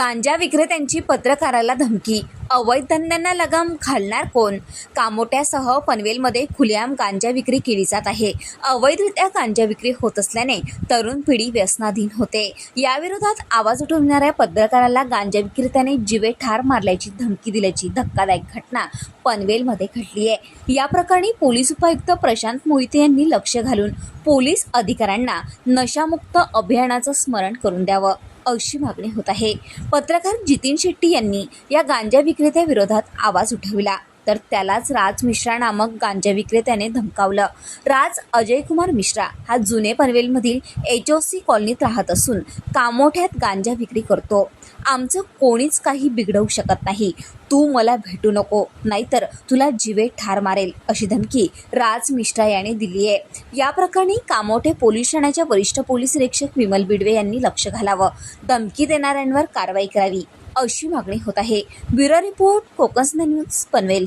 गांजा विक्रेत्यांची पत्रकाराला धमकी. अवैध धंद्यांना लगाम घालणार कोण? कामोट्यासह पनवेलमध्ये खुलेआम गांजा विक्री केली जात आहे. अवैधरित्या गांजा विक्री होत असल्याने तरुण पिढी व्यसनाधीन होते. याविरोधात आवाज उठवणाऱ्या पत्रकाराला गांजा विक्रेत्याने जिवे ठार मारल्याची धमकी दिल्याची धक्कादायक घटना पनवेलमध्ये घडली आहे. या प्रकरणी पोलीस उपायुक्त प्रशांत मोहिते यांनी लक्ष घालून पोलीस अधिकाऱ्यांना नशामुक्त अभियानाचं स्मरण करून द्यावं. अशी मागणी होत आहे. पत्रकार जितीन शेट्टी यांनी या गांजा विक्रेत्या विरोधात आवाज उठविला. तर त्यालाच राज मिश्रा नामक गांजा विक्रेत्याने धमकावलं. राज अजय कुमार मिश्रा हा जुने पनवेलमधील एच ओ सी कॉलनीत राहत असून कामोठ्यात गांजा विक्री करतो. आमचं कोणीच काही बिघडवू शकत नाही. तू मला भेटू नको नाहीतर तुला जिवे ठार मारेल अशी धमकी राज मिश्रा याने दिली आहे. या प्रकरणी कामोठे पोलीस ठाण्याच्या वरिष्ठ पोलीस निरीक्षक विमल बिडवे यांनी लक्ष घालावं. धमकी देणाऱ्यांवर कारवाई करावी अशी मागणी होत आहे. Bureau report Konkan news Panvel.